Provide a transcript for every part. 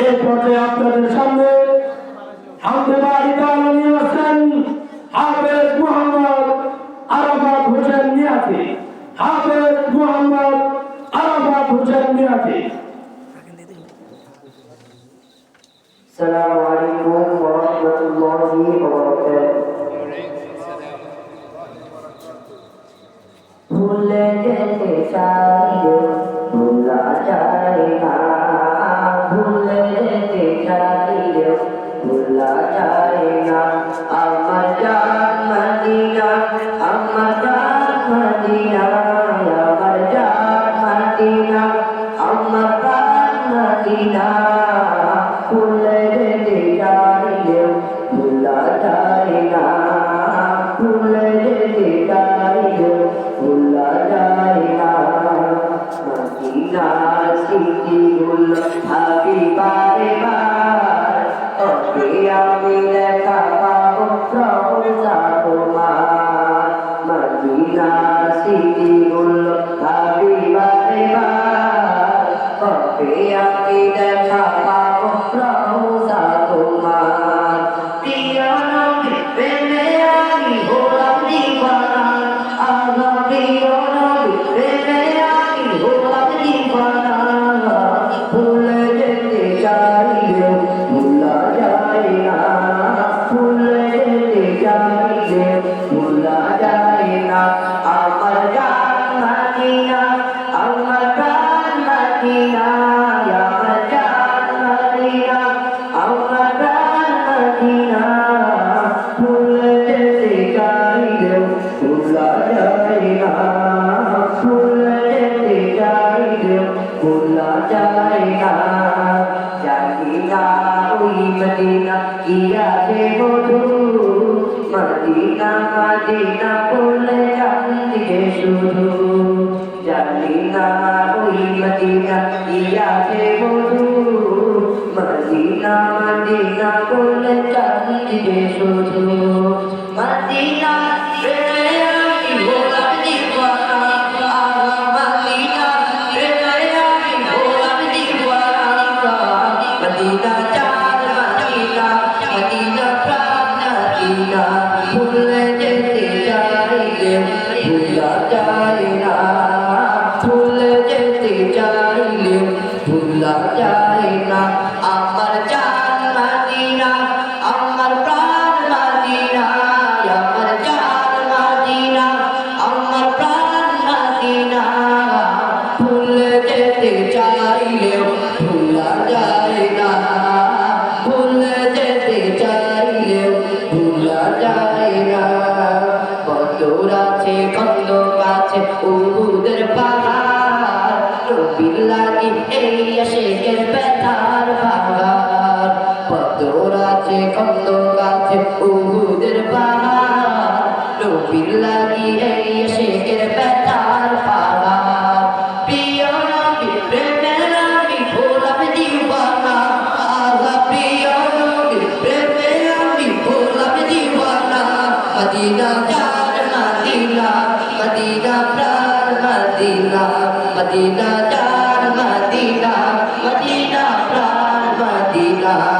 এই পর্যায়ে আপনাদের সামনে হামদে বাড়ি গান নিয়ে আসছেন হাফেজ মোহাম্মদ আরাফাত হোসেন নিয়াজি হাফেজ মোহাম্মদ আরাফাত হোসেন নিয়াজি السلام عليكم ورحمة الله وبركاته ভুলে যেতে চাই মদিনার স্মৃতিগুলো মদিনা মদিনা বলে জানতে শুধু জানি না ওই মদিনা আছে মধু মদিনা মদিনা বলে জানতে শুধু মদিনা ভুলে যেতে চাইলে ভুলা যায় না ভুলে যেতে চাইলে ভুলা যায় না আমার জান মদিনা আমার প্রাণ মদিনা আমার জান মদিনা আমার প্রাণ মদিনা ভুলে যেতে চাইলেও আছে, কত আছে, উহুদের পাহাড়। রবির লাগি এই আছে, কত আছে, উহুদের পাহাড়। রবির লাগি এই মদিনা জান মদিনা মদিনা প্রাণ মদিনা।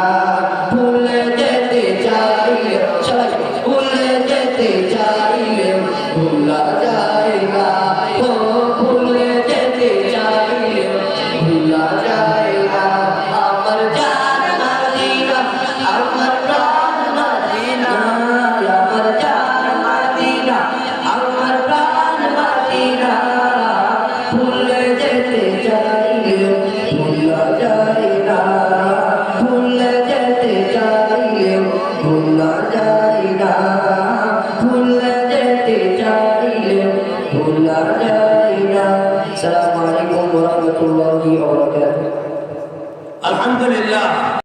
ভুলা যায় না আসসালামু আলাইকুম ওয়া রাহমাতুল্লাহি ওয়া বারাকাতুহু আলহামদুলিল্লাহ।